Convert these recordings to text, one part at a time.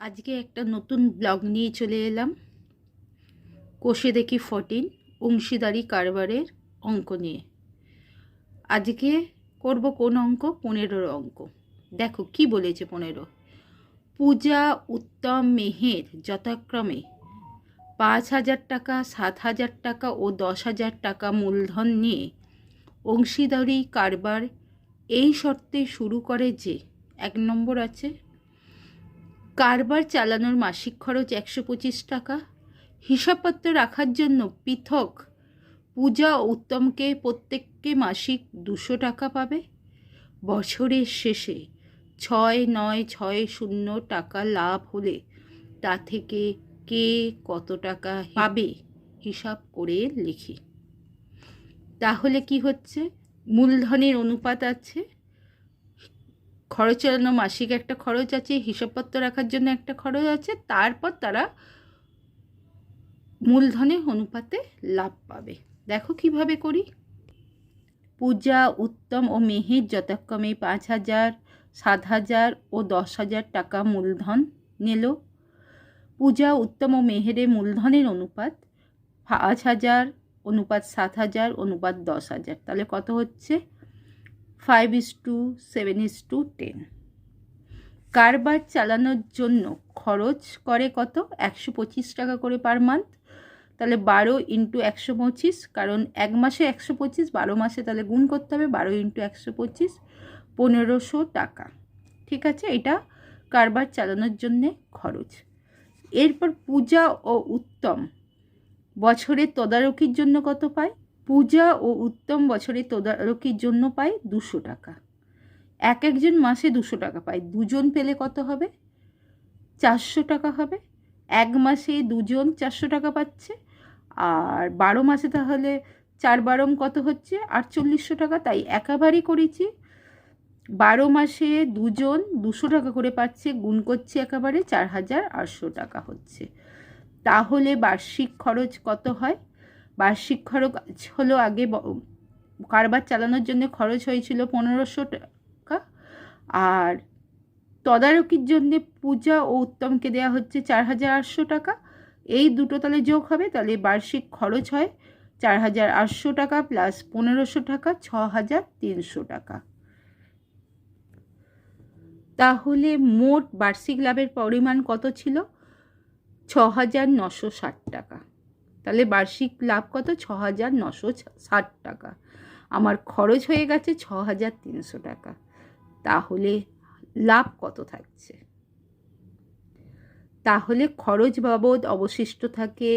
আজকে একটা নতুন ব্লগ নিয়ে চলে এলাম। কোষে দেখি ফোরটিন অংশীদারি কারবারের অঙ্ক নিয়ে। আজকে করব কোন অঙ্ক? পনেরোর অঙ্ক। দেখো কি বলেছে পনেরো। পূজা উত্তম মেহের যথাক্রমে পাঁচ হাজার টাকা, সাত হাজার টাকা ও দশ হাজার টাকা মূলধন নিয়ে অংশীদারি কারবার এই শর্তে শুরু করে যে, এক নম্বর আছে কারবার চালানোর মাসিক খরচ একশো পঁচিশ টাকা। হিসাবপত্র রাখার জন্য পৃথক পূজা উত্তমকে প্রত্যেককে মাসিক দুশো টাকা পাবে। বছরের শেষে ছয় নয় ছয় শূন্য টাকা লাভ হলে তা থেকে কে কত টাকা পাবে হিসাব করে লিখি। তাহলে কি হচ্ছে? মূলধনের অনুপাত আছে। খরচ চালানো, মাসিক একটা খরচ আছে, হিসাবপত্র রাখার জন্য একটা খরচ আছে, তারপর তারা মূলধনের অনুপাতে লাভ পাবে। দেখো কীভাবে করি। পূজা উত্তম ও মেহের যথাক্রমে পাঁচ হাজার, সাত হাজার ও দশ হাজার টাকা মূলধন নিল। পূজা উত্তম ও মেহেরে মূলধনের অনুপাত পাঁচ হাজার, অনুপাত সাত হাজার, অনুপাত দশ হাজার। তাহলে কত হচ্ছে? Five is two, seven is two, ten. কারবার চালানোর জন্য খরচ করে কত? একশো পঁচিশ টাকা করে পার মান্থ। তাহলে বারো ইন্টু একশো পঁচিশ, কারণ এক মাসে একশো পঁচিশ, বারো মাসে তাহলে গুণ করতে হবে, বারো ইন্টু একশো পঁচিশ, পনেরোশো টাকা। ঠিক আছে? এটা কারবার চালানোর জন্যে খরচ। এরপর পূজা ও উত্তম। বছরের তদারকির জন্য কত পায়? পূজা ও উত্তম বছরে তদারকির জন্য পায় দুশো টাকা। এক একজন মাসে দুশো টাকা পায়। দুজন পেলে কত হবে? চারশো টাকা হবে। এক মাসে দুজন চারশো টাকা পাচ্ছে। আর বারো মাসে তাহলে চার বারম কত হচ্ছে? আটচল্লিশশো টাকা। তাই একাবারই করেছি। বারো মাসে দুজন দুশো টাকা করে পাচ্ছে। গুণ করছে একেবারে চার হাজার আটশো টাকা হচ্ছে। তাহলে বার্ষিক খরচ কত হয়? বার্ষিক খরচ হলো আগে কারবার চালানোর জন্য খরচ হয়েছিল পনেরোশো টাকা। আর তদারকির জন্য পূজা ও উত্তমকে দেওয়া হচ্ছে চার হাজার আটশো টাকা। এই দুটো তাহলে যোগ হবে তাহলে বার্ষিক খরচ হয় চার হাজার আটশো টাকা প্লাস পনেরোশো টাকা, ছ হাজার তিনশো টাকা। তাহলে মোট বার্ষিক লাভের পরিমাণ কত ছিল? ছ হাজার নশো ষাট টাকা। তাহলে বার্ষিক লাভ কত? ছ হাজার নশো ষাট টাকা। আমার খরচ হয়ে গেছে ছ হাজার তিনশো টাকা। তাহলে লাভ কত থাকছে? তাহলে খরচ বাবদ অবশিষ্ট থাকে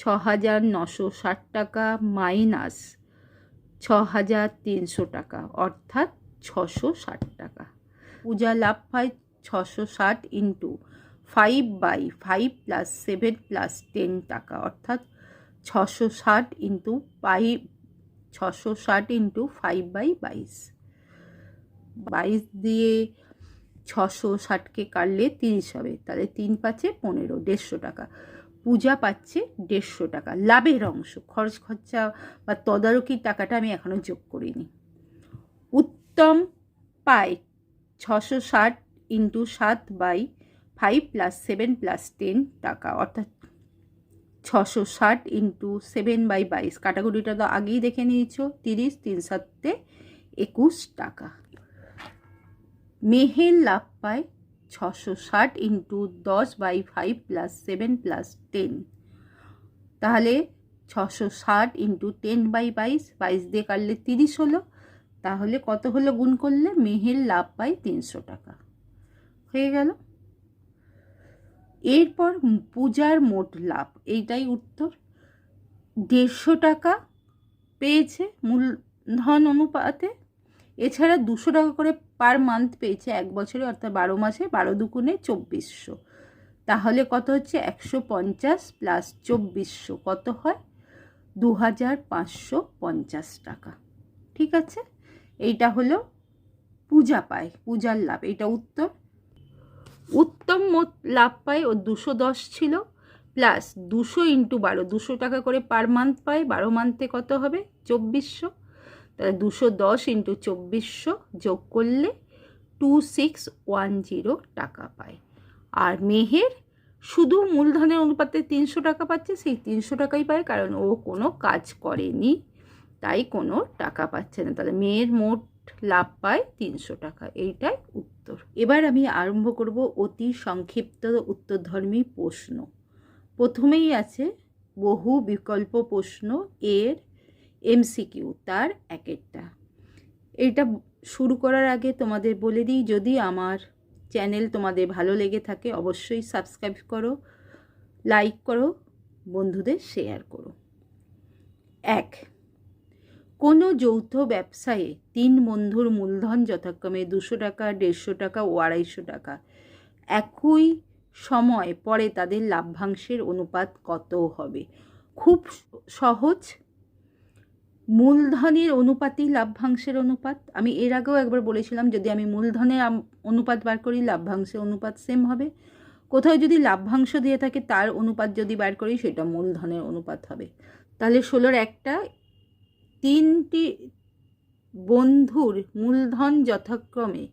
ছ হাজার নশো ষাট টাকা মাইনাস ছ হাজার তিনশো টাকা, অর্থাৎ ছশো ষাট টাকা। পূজা লাভ পায় ছশো ষাট into five by five plus seven plus ten টাকা, অর্থাৎ ছশো ষাট ইন্টু ফাইভ ছশো ষাট ইন্টু ফাইভ বাই বাইশ। বাইশ দিয়ে ছশো ষাটকে কাটলে তিরিশ হবে, তাহলে তিন পাচ্ছে পনেরো, দেড়শো টাকা। পূজা পাচ্ছে দেড়শো টাকা, লাভের অংশ, খরচ খরচা বা তদারকির টাকাটা আমি এখনও যোগ করিনি। উত্তম পায় ছশো ষাট ইন্টু সাত by five plus seven plus ten টাকা, অর্থাৎ ছশো ষাট ইন্টু সেভেন বাই বাইশ। কাটাকুটিটা তো আগেই দেখে নিয়েছো, তিরিশ, তিন সাতে একুশ টাকা। মেহের লাভ পায় ছশো ষাট ইন্টু দশ by five plus seven plus ten তাহলে ছশো ষাট ইন্টু টেন বাই বাইশ বাইশ দিয়ে কাটলে তিরিশ হলো। তাহলে কত হলো গুণ করলে? মেহের লাভ পায় তিনশো টাকা। হয়ে গেল। এরপর পূজার মোট লাভ, এইটাই উত্তর। দেড়শো টাকা পেয়েছে মূলধন অনুপাতে। এছাড়া দুশো টাকা করে পার মান্থ পেয়েছে এক বছরে, অর্থাৎ বারো মাসে, বারো দুগুণে চব্বিশশো। তাহলে কত হচ্ছে? একশো পঞ্চাশ প্লাস চব্বিশশো, কত হয়? দু হাজার পাঁচশো পঞ্চাশ টাকা। ঠিক আছে? এইটা হলো পূজা পায়, পূজার লাভ এটা উত্তর। উত্তম মোট লাভ পায় ও দুশো দশ ছিল প্লাস দুশো ইন্টু বারো, দুশো টাকা করে পার মান্থ পায়, বারো মান্থে কত হবে? চব্বিশশো। তাহলে দুশো দশ ইন্টু চব্বিশশো যোগ করলে টু সিক্স ওয়ান জিরো টাকা পায়। আর মেহের শুধু মূলধনের অনুপাতে তিনশো টাকা পাচ্ছে, সেই তিনশো টাকাই পায়, কারণ ও কোনো কাজ করেনি, তাই কোনো টাকা পাচ্ছে না। তাহলে মেয়ের মোট লাভ পায় তিনশো টাকা। এইটাই উত্তর। এবার আমি আরম্ভ করব অতি সংক্ষিপ্ত উত্তরধর্মী প্রশ্ন। প্রথমেই আছে, বহু বিকল্প প্রশ্ন এর এমসিকিউ তার এক একটা এইটা শুরু করার আগে তোমাদের বলে দিই, যদি আমার চ্যানেল তোমাদের ভালো লেগে থাকে, অবশ্যই সাবস্ক্রাইব করো, লাইক করো, বন্ধুদের শেয়ার করো। এক কোনো যৌথ ব্যবসায়ে তিন বন্ধুর মূলধন যথাক্রমে দুশো টাকা, দেড়শো টাকা ও আড়াইশো টাকা। একই সময় পরে তাদের লাভ্যাংশের অনুপাত কত হবে? খুব সহজ। মূলধনের অনুপাতই লাভ্যাংশের অনুপাত। আমি এর আগেও একবার বলেছিলাম, যদি আমি মূলধনের অনুপাত বার করি, লাভ্যাংশের অনুপাত সেম হবে। কোথাও যদি লাভ্যাংশ দিয়ে থাকে, তার অনুপাত যদি বার করি, সেটা মূলধনের অনুপাত হবে। তাহলে ষোলোর একটা তিনটি বন্ধুর মূলধন যথাক্রমে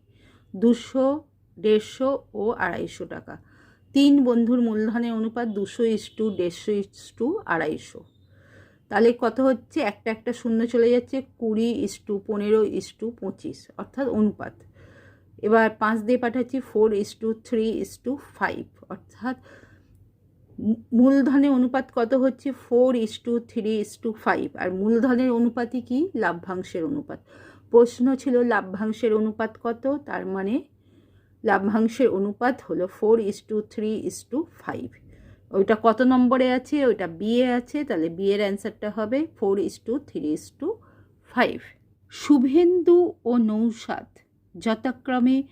দুশো, দেড়শো ও আড়াইশো টাকা। তিন বন্ধুর মূলধনের অনুপাত দুশো ইস টু, দেড়শো ইস টু, আড়াইশো। তাহলে কত হচ্ছে? একটা একটা শূন্য চলে যাচ্ছে, কুড়ি ইস টু, পনেরো ইস টু, পঁচিশ, অর্থাৎ অনুপাত। এবার পাঁচ দিয়ে পাঠাচ্ছি, four is to, three is to, five, অর্থাৎ মূলধনের অনুপাত কত হচ্ছে? Four is to three is to five আর মূলধনের অনুপাতই কি? লাভ্যাংশের অনুপাত। প্রশ্ন ছিল, লাভ্যাংশের অনুপাত কত? তার মানে লাভ্যাংশের অনুপাত হলো four is to three is to five ওইটা কত নম্বরে আছে? ওইটা বিয়ে আছে। তাহলে বিয়ের অ্যান্সারটা হবে four is to three is to five Shubhendu ও নৌসাদ যথাক্রমে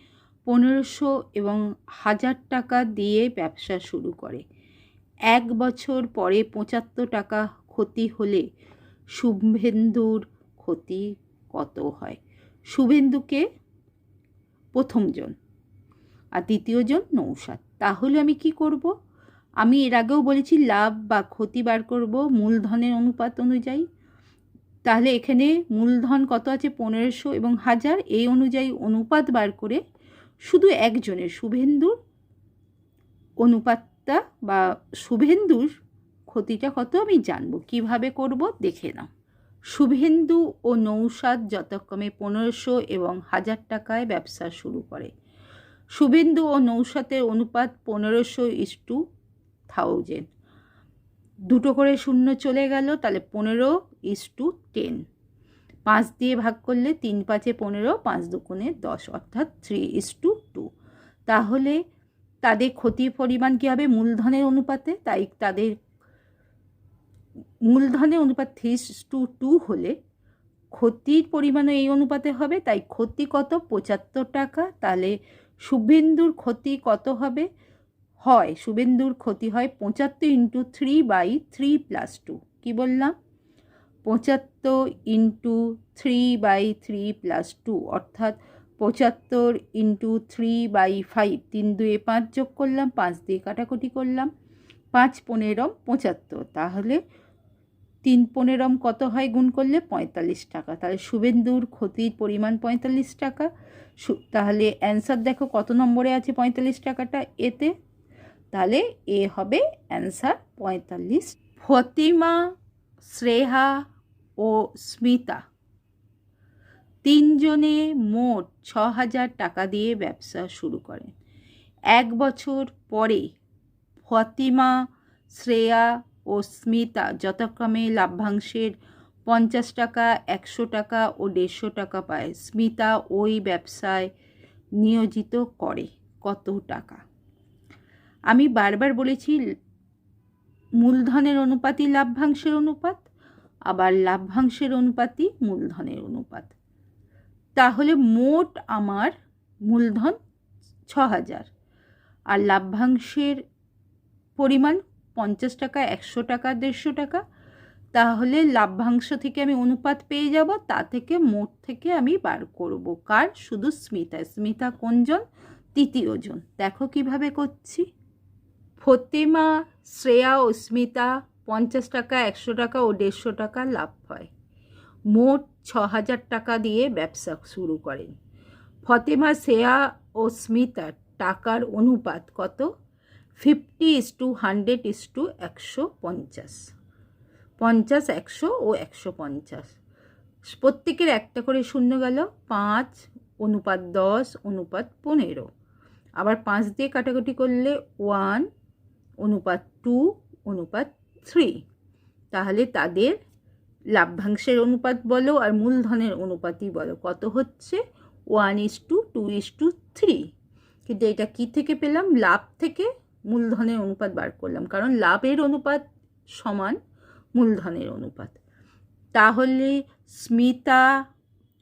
পনেরোশো এবং হাজার টাকা দিয়ে ব্যবসা শুরু করে। এক বছর পরে পঁচাত্তর টাকা ক্ষতি হলে শুভেন্দুর ক্ষতি কত হয়? শুভেন্দুকে প্রথমজন আর দ্বিতীয়জন নৌসাদ। তাহলে আমি কি করব? আমি এর আগেও বলেছি, লাভ বা ক্ষতি বার করব মূলধনের অনুপাত অনুযায়ী। তাহলে এখানে মূলধন কত আছে? পনেরোশো এবং হাজার। এই অনুযায়ী অনুপাত বার করে শুধু একজনের, শুভেন্দুর অনুপাতটা বা শুভেন্দুর ক্ষতিটা কত আমি জানব। কীভাবে করব দেখে নাও। শুভেন্দু ও নৌসাদ যথাক্রমে পনেরোশো এবং হাজার টাকায় ব্যবসা শুরু করে। শুভেন্দু ও নৌসাতের অনুপাত পনেরোশো ইস টু থাউজেন্ড। দুটো করে শূন্য চলে গেল, তাহলে পনেরো ইস টু টেন। পাঁচ দিয়ে ভাগ করলে তিন পাঁচে পনেরো, পাঁচ দুগুণে দশ, অর্থাৎ থ্রি ইস টু টু। তাহলে তাদের ক্ষতির পরিমাণ কী হবে মূলধনের অনুপাতে? তাই তাদের মূলধনের অনুপাত থ্রি টু টু হলে ক্ষতির পরিমাণও এই অনুপাতে হবে, তাই ক্ষতি কত? পঁচাত্তর টাকা। তাহলে শুভেন্দুর ক্ষতি কত হবে? হয়, শুভেন্দুর ক্ষতি হয় পঁচাত্তর into three by three plus two কী বললাম? পঁচাত্তর into three by three plus two অর্থাৎ পঁচাত্তর ইন্টু থ্রি বাই ফাইভ তিন দুয়ে পাঁচ যোগ করলাম, পাঁচ দিয়ে কাটাকুটি করলাম, পাঁচ পনেরম পঁচাত্তর। তাহলে তিন পনেরম কত হয় গুণ করলে পঁয়তাল্লিশ টাকা। তাহলে শুভেন্দুর ক্ষতির পরিমাণ পঁয়তাল্লিশ টাকা। তাহলে অ্যান্সার দেখো কত নম্বরে আছে পঁয়তাল্লিশ টাকাটা এতে? তাহলে এ হবে অ্যান্সার পঁয়তাল্লিশ। ফতিমা শ্রেহা ও স্মিতা। তিনজনে মোট ছ হাজার টাকা দিয়ে ব্যবসা শুরু করেন। এক বছর পরে ফতিমা, শ্রেয়া ও স্মিতা যথাক্রমে লাভ্যাংশের পঞ্চাশ টাকা, একশো টাকা ও দেড়শো টাকা পায়। স্মিতা ওই ব্যবসায় নিয়োজিত করে কত টাকা? আমি বারবার বলেছি, মূলধনের অনুপাতই লাভ্যাংশের অনুপাত, আবার লাভ্যাংশের অনুপাতই মূলধনের অনুপাত। তাহলে মোট আমার মূলধন ছ হাজার আর লাভ্যাংশের পরিমাণ পঞ্চাশ টাকা, একশো টাকা, দেড়শো টাকা, তাহলে লাভ্যাংশ থেকে আমি অনুপাত পেয়ে যাব, তা থেকে মোট থেকে আমি বার করব। কার? শুধু স্মিতা। স্মিতা কোনজন তৃতীয়জন দেখো কীভাবে করছি। ফতিমা শ্রেয়া ও স্মিতা পঞ্চাশ টাকা, একশো টাকা ও দেড়শো টাকা লাভ হয়। মোট ছ হাজার টাকা দিয়ে ব্যবসা শুরু করেন। ফতেমা শ্রেয়া ও স্মিতার টাকার অনুপাত কত? Fifty is to hundred is to একশো পঞ্চাশ। পঞ্চাশ, একশো ও একশো পঞ্চাশ। প্রত্যেকের একটা করে শূন্য গেল, পাঁচ, অনুপাত দশ, অনুপাত পনেরো। আবার পাঁচ দিয়ে কাটাকুটি করলে ওয়ান, অনুপাত টু, অনুপাত থ্রি। তাহলে তাদের লাভ্যাংশের অনুপাত বলো আর মূলধনের অনুপাতই বলো। কত হচ্ছে? One is to two is to three কিন্তু এটা কী থেকে পেলাম? লাভ থেকে মূলধনের অনুপাত বার করলাম। কারণ লাভের অনুপাত সমান মূলধনের অনুপাত। তাহলে স্মিতা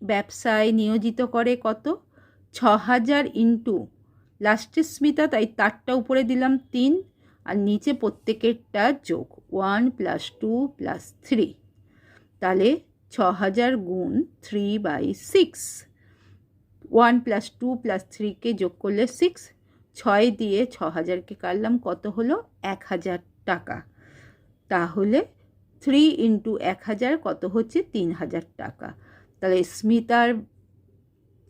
ব্যবসায় নিয়োজিত করে কত? ছ হাজার ইন্টু লাস্টের স্মিতা, তাই তারটা উপরে দিলাম তিন। আর নিচে প্রত্যেকেরটা যোগ। One plus two plus three তাহলে ছ হাজার গুণ three by six one plus two plus থ্রিকে যোগ করলে সিক্স ছয় দিয়ে ছ হাজারকে কাটলাম, কত হলো? এক হাজার টাকা। তাহলে থ্রি ইন্টু এক হাজার কত হচ্ছে? তিন হাজার টাকা। তাহলে স্মিতার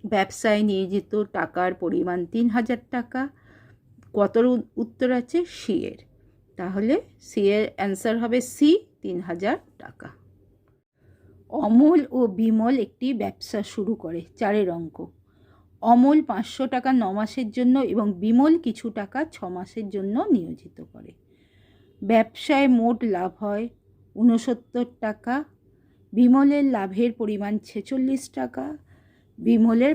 ব্যবসায় নিয়োজিত টাকার পরিমাণ তিন হাজার টাকা কত উত্তর আছে? সি এর। তাহলে সি এর অ্যান্সার হবে সি তিন হাজার টাকা। অমল ও বিমল একটি ব্যবসা শুরু করে চারের অঙ্ক। অমল পাঁচশো টাকা ন মাসের জন্য এবং বিমল কিছু টাকা ছ মাসের জন্য নিয়োজিত করে। ব্যবসায় মোট লাভ হয় ঊনসত্তর টাকা, বিমলের লাভের পরিমাণ ছেচল্লিশ টাকা, বিমলের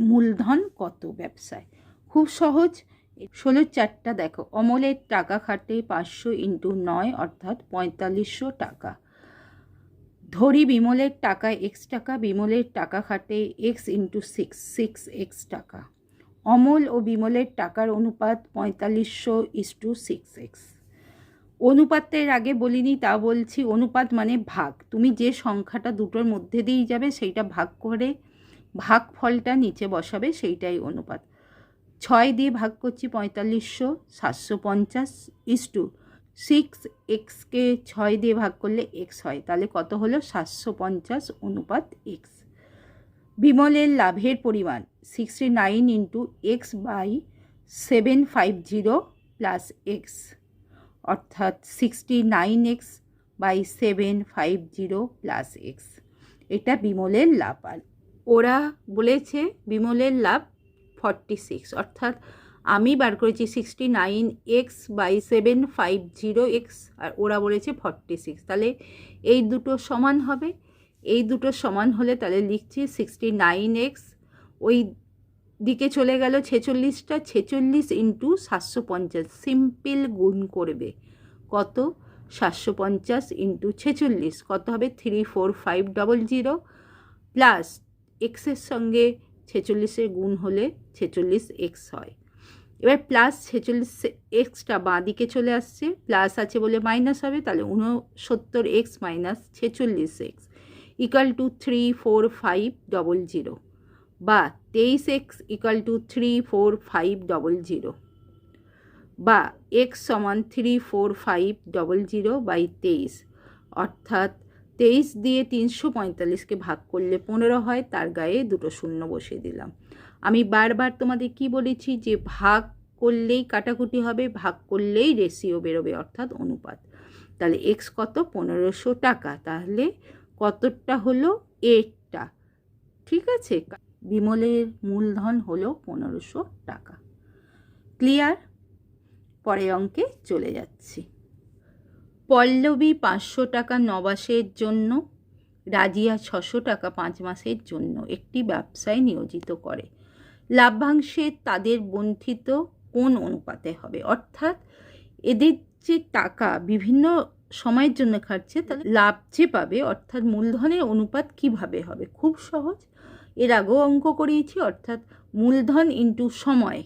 মূলধন কত ব্যবসায়? খুব সহজ ষোলোর চারটা দেখো। অমলের টাকা খাটে পাঁচশো ইন্টু নয় অর্থাৎ পঁয়তাল্লিশশো টাকা। ধরি বিমলের টাকা এক্স টাকা, বিমলের টাকা খাটে x into six six x টাকা। অমল ও বিমলের টাকার অনুপাত পঁয়তাল্লিশশো ইস টু সিক্স এক্স অনুপাতের আগে বলিনি, তা বলছি অনুপাত মানে ভাগ। তুমি যে সংখ্যাটা দুটোর মধ্যে দিয়েই যাবে সেইটা ভাগ করে, ভাগ ফলটা নিচে বসাবে সেইটাই অনুপাত। ছয় দিয়ে ভাগ করছি পঁয়তাল্লিশশো, সাতশো পঞ্চাশ ইস টু সিক্স এক্সকে ছয় দিয়ে ভাগ করলে এক্স হয়। তাহলে কত হলো? সাতশো পঞ্চাশ অনুপাত এক্স বিমলের লাভের পরিমাণ sixty nine into x by seven five zero plus x অর্থাৎ sixty nine x by seven five zero plus x এটা বিমলের লাভ। আর ওরা বলেছে বিমলের লাভ ফর্টি সিক্স অর্থাৎ আমি বার করেছি sixty nine x by seven five zero x আর ওরা বলেছে ফর্টি সিক্স তাহলে এই দুটো সমান হবে। এই দুটো সমান হলে তাহলে লিখছি সিক্সটি নাইন এক্স ওই দিকে চলে গেল ছেচল্লিশটা, ছেচল্লিশ ইন্টু সাতশো পঞ্চাশ। সিম্পল গুণ করবে। কত? সাতশো পঞ্চাশ ইন্টু ছেচল্লিশ। কত হবে? Three four five double zero plus এক্সের সঙ্গে ছেচল্লিশের গুণ হলে ছেচল্লিশ এক্স হয়। এবার প্লাস ছেচল্লিশ এক্সটা বাঁ দিকে চলে আসছে প্লাস আছে বলে মাইনাস হবে, তাহলে উনসত্তর এক্স মাইনাস ছেচল্লিশ x equal two three four five double zero বা তেইশ x equal two three four five double zero বা এক্স সমান three four five double zero by তেইশ। অর্থাৎ তেইশ দিয়ে তিনশো পঁয়তাল্লিশকে ভাগ করলে পনেরো হয়, তার গায়ে দুটো শূন্য বসিয়ে দিলাম। আমি বারবার তোমাদের কি বলেছি যে ভাগ করলেই কাটাকুটি হবে, ভাগ করলেই রেশিও বেরোবে, অর্থাৎ অনুপাত। তাহলে এক্স কত? পনেরোশো টাকা। তাহলে কতটা হলো? এটটা ঠিক আছে? বিমলের মূলধন হলো পনেরোশো টাকা। ক্লিয়ার পরে অঙ্কে চলে যাচ্ছি। পল্লবী পাঁচশো টাকা নবাসের জন্য, রাজিয়া ছশো টাকা পাঁচ মাসের জন্য একটি ব্যবসায় নিয়োজিত করে। লাভ্যাংশে তাদের বন্ধিত কোন অনুপাতে হবে? অর্থাৎ এদের যে টাকা বিভিন্ন সময়ের জন্য খাটছে তাহলে লাভ যে পাবে, অর্থাৎ মূলধনের অনুপাত কীভাবে হবে? খুব সহজ। এর আগেও অঙ্ক করিয়েছি, অর্থাৎ মূলধন ইন্টু সময়।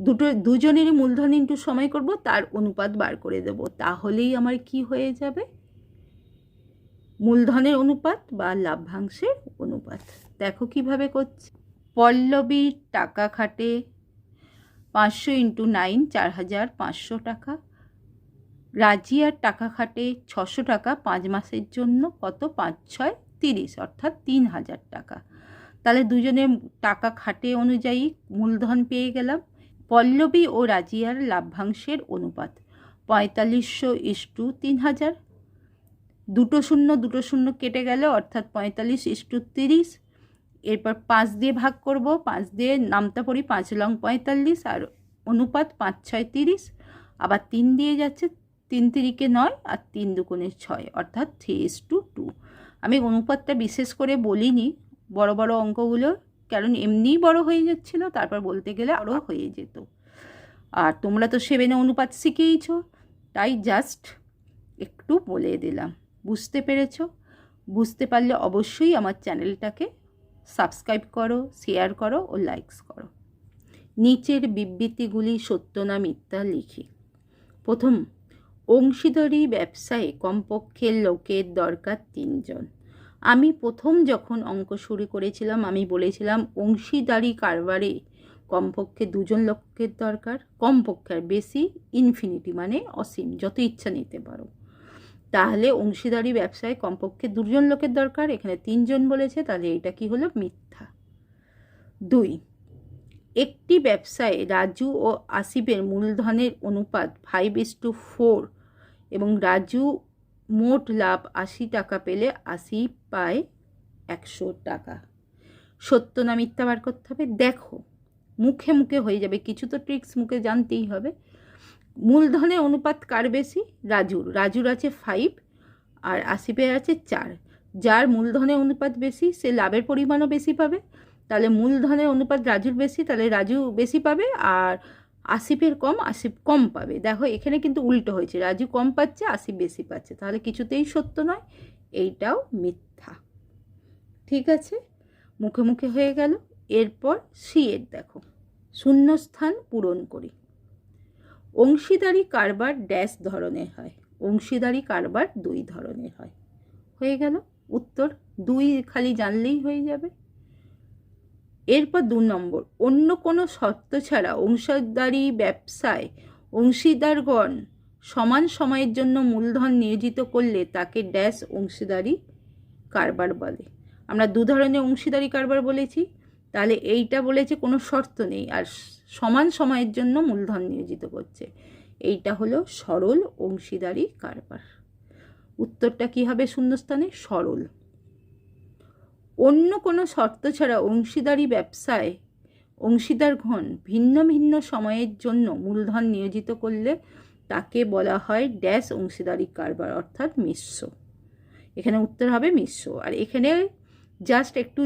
দুটো, দুজনেরই মূলধন ইন্টু সময় করব, তার অনুপাত বার করে দেব। তাহলেই আমার কি হয়ে যাবে? মূলধনের অনুপাত বা লাভ্যাংশের অনুপাত। দেখো কীভাবে করছে। পল্লবীর টাকা খাটে পাঁচশো ইন্টু নাইন, চার হাজার পাঁচশো টাকা। রাজিয়ার টাকা খাটে ছশো টাকা পাঁচ মাসের জন্য, কত? পাঁচ, ছয়, তিরিশ, অর্থাৎ তিন হাজার টাকা। তাহলে দুজনে টাকা খাটে অনুযায়ী মূলধন পেয়ে গেলাম। পল্লবী ও রাজিয়ার লাভ্যাংশের অনুপাত পঁয়তাল্লিশশো ইস্টু তিন হাজার। দুটো শূন্য দুটো শূন্য কেটে গেল, অর্থাৎ পঁয়তাল্লিশ ইস্টু তিরিশ এরপর পাঁচ দিয়ে ভাগ করব, পাঁচ দিয়ে নামতা পড়ি পাঁচ লং পঁয়তাল্লিশ আর অনুপাত পাঁচ ছয় তিরিশ। আবার তিন দিয়ে যাচ্ছে তিন তিরিকে নয় আর তিন দুগুণে ছয়, অর্থাৎ থ্রি ইস টু টু আমি অনুপাতটা বিশেষ করে বলিনি, বড় বড় অঙ্কগুলো, কারণ এমনিই বড় হয়ে যাচ্ছিল, তারপর বলতে গেলে আরও হয়ে যেত। আর তোমরা তো সেভেনে অনুপাত শিখেইছ, তাই জাস্ট একটু বলে দিলাম। বুঝতে পেরেছ? বুঝতে পারলে অবশ্যই আমার চ্যানেলটাকে সাবস্ক্রাইব করো, শেয়ার করো ও লাইকস করো। নিচের বিবৃতিগুলি সত্য না মিথ্যা লিখি। প্রথম, অংশীদারি ব্যবসায়ে কমপক্ষে লোকের দরকার তিনজন। আমি প্রথম যখন অঙ্ক শুরু করেছিলাম, আমি বলেছিলাম অংশীদারি কারবারে কমপক্ষে দুজন লোকের দরকার, কমপক্ষে বেশি ইনফিনিটি মানে অসীম, যত ইচ্ছা নিতে পারো। তাহলে অংশীদারি ব্যবসায় কমপক্ষে দুজন লোকের দরকার, এখানে তিনজন বলেছে, তাহলে এটা কি হলো? মিথ্যা। দুই, একটি ব্যবসায় রাজু ও আসিফের মূলধনের অনুপাত ফাইভ ইস টু ফোর এবং রাজু মোট লাভ আশি টাকা পেলে আসিফ পায় একশো টাকা। সত্য না মিথ্যা বার করতে হবে? দেখো, মুখে মুখে হয়ে যাবে। কিছু তো ট্রিক্স মুখে জানতেই হবে। মূলধনের অনুপাত কার বেশি? রাজুর। রাজুর আছে ফাইভ আর আসিফের আছে চার। যার মূলধনের অনুপাত বেশি, সে লাভের পরিমাণও বেশি পাবে। তাহলে মূলধনের অনুপাত রাজুর বেশি, তাহলে রাজু বেশি পাবে আর আসিফের কম, আসিফ কম পাবে। দেখো, এখানে কিন্তু উল্টো হয়েছে। রাজু কম পাচ্ছে, আসিফ বেশি পাচ্ছে। তাহলে কিছুতেই সত্য নয়, এইটাও মিথ্যা। ঠিক আছে? মুখে মুখে হয়ে গেল। এরপর সি এর দেখো। শূন্যস্থান পূরণ করি। অংশীদারি কারবার ড্যাশ ধরনের হয়। অংশীদারি কারবার দুই ধরনের হয়। হয়ে গেল উত্তর। দুই খালি জানলেই হয়ে যাবে। এরপর দু নম্বর। অন্য কোনো শর্ত ছাড়া অংশীদারি ব্যবসায় অংশীদারগণ সমান সময়ের জন্য মূলধন নিয়োজিত করলে তাকে ড্যাশ অংশীদারি কারবার বলে। আমরা দু ধরনের অংশীদারি কারবার বলেছি। তাহলে এইটা বলেছে কোনো শর্ত নেই। আর সমান সময়ের জন্য মূলধন নিয়োজিত করছে। এইটা হলো সরল অংশীদারি কারবার। উত্তরটা কী হবে শূন্যস্থানে? সরল। অন্য কোনো শর্ত ছাড়া অংশীদারি ব্যবসায় অংশীদারগণ ভিন্ন ভিন্ন সময়ের জন্য মূলধন নিয়োজিত করলে তাকে বলা হয় ড্যাশ অংশীদারি কারবার, অর্থাৎ মিশ্র। এখানে উত্তর হবে মিশ্র। আর এখানে জাস্ট একটু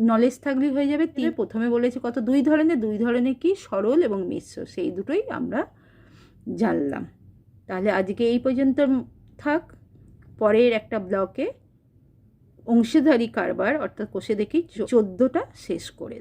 নলেজ থাকলেই হয়ে যাবে। তিন প্রথমে বলেছি কত? দুই ধরনের দুই ধরনের কি? সরল এবং মিশ্র সেই দুটোই আমরা জানলাম। তাহলে আজকে এই পর্যন্ত থাক। পরের একটা ব্লকে অংশীদারি কারবার অর্থাৎ কোষে দেখি চোদ্দোটা শেষ করে